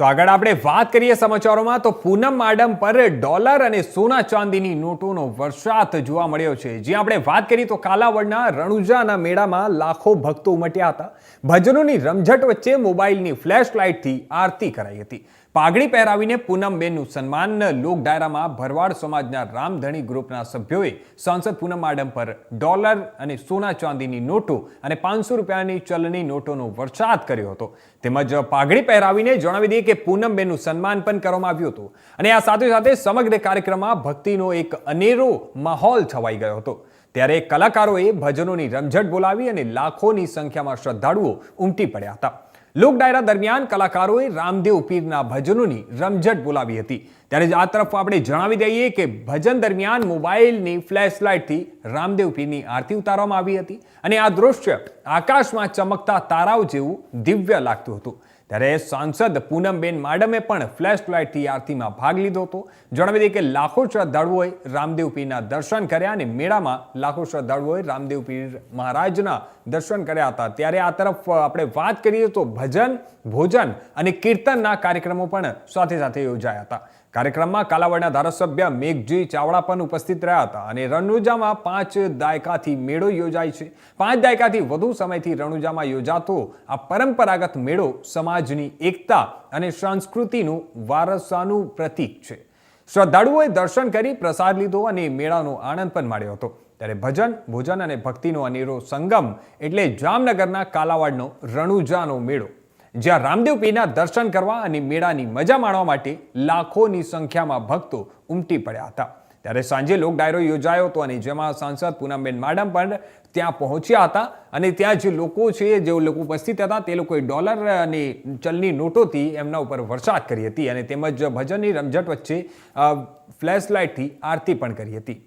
તો આગળ આપણે વાત કરીએ સમાચારોમાં, તો પૂનમ માડમ પર ડોલર અને સોના ચાંદીની નોટોનો વરસાદ જોવા મળ્યો છે. જ્યાં આપણે વાત કરીએ, તો કાલાવડના રણુજાના મેળામાં લાખો ભક્તો ઉમટ્યા હતા. ભજનોની રમઝટ વચ્ચે મોબાઈલની ફ્લેશ લાઇટથી આરતી કરાઈ હતી. પાઘડી પહેરાવીને પૂનમબેનનું સન્માન. લોક ડાયરામાં ભરવાડ સમાજના રામધણી ગ્રુપના સભ્યોએ સાંસદ પૂનમ માડમ પર ડોલર અને સોના ચાંદીની નોટો અને પાંચસો રૂપિયાની ચલણી નોટોનો વરસાદ કર્યો હતો. તેમજ પાઘડી પહેરાવીને જણાવી દઈએ કે પૂનમબેનનું સન્માન પણ કરવામાં આવ્યું હતું. અને આ સાથે સાથે સમગ્ર કાર્યક્રમમાં ભક્તિનો એક અનેરો માહોલ છવાઈ ગયો હતો. ત્યારે કલાકારોએ ભજનોની રમઝટ બોલાવી અને લાખોની સંખ્યામાં શ્રદ્ધાળુઓ ઉમટી પડ્યા હતા. લોક ડાયરા દરમિયાન કલાકારોએ રામદેવ પીરના ભજનોની રમઝટ બોલાવી હતી. ત્યારે જ આ તરફ આપણે જણાવી દઈએ કે ભજન દરમિયાન મોબાઈલની ફ્લેશ લાઇટથી રામદેવ પીરની આરતી ઉતારવામાં આવી હતી. અને આ દૃશ્ય આકાશમાં ચમકતા તારાઓ જેવું દિવ્ય લાગતું હતું. ત્યારે સાંસદ પૂનમબેન માડમે પણ ફ્લેશ લાઇટથી આરતીમાં ભાગ લીધો હતો. જણાવી દઈએ કે લાખો શ્રદ્ધાળુઓએ રામદેવ પીરના દર્શન કર્યા અને મેળામાં લાખો શ્રદ્ધાળુઓએ રામદેવ પીર મહારાજના દર્શન કર્યા હતા. ત્યારે આ તરફ આપણે વાત કરીએ તો ભજન, ભોજન અને કીર્તનના કાર્યક્રમો પણ સાથે સાથે યોજાયા હતા. કાર્યક્રમમાં કાલાવડના ધારાસભ્ય મેઘજી ચાવડા પણ ઉપસ્થિત રહ્યા હતા અને રણુજામાં પાંચ દાયકાથી મેળો યોજાય છે. પાંચ દાયકાથી વધુ સમયથી રણુજામાં યોજાતો આ પરંપરાગત મેળો સમાજની એકતા અને સંસ્કૃતિનું વારસાનું પ્રતીક છે. શ્રદ્ધાળુઓએ દર્શન કરી પ્રસાદ લીધો અને મેળાનો આનંદ પણ માણ્યો હતો. ત્યારે ભજન, ભોજન અને ભક્તિનો અનેરો સંગમ એટલે જામનગરના કાલાવાડનો રણુજાનો મેળો. જ્યાં રામદેવ પીરના દર્શન કરવા અને મેળાની મજા માણવા માટે લાખોની સંખ્યામાં ભક્તો ઉમટી પડ્યા હતા. ત્યારે સાંજે લોક ડાયરો યોજાયો હતો અને જેમાં સાંસદ પૂનમબેન માડમ પણ ત્યાં પહોંચ્યા હતા અને ત્યાં જે લોકો છે, જે લોકો ઉપસ્થિત હતા, તે લોકોએ ડોલર અને ચલની નોટોથી એમના ઉપર વરસાદ કરી હતી અને તેમજ ભજનની રમઝટ વચ્ચે ફ્લેશ લાઇટથી આરતી પણ કરી હતી.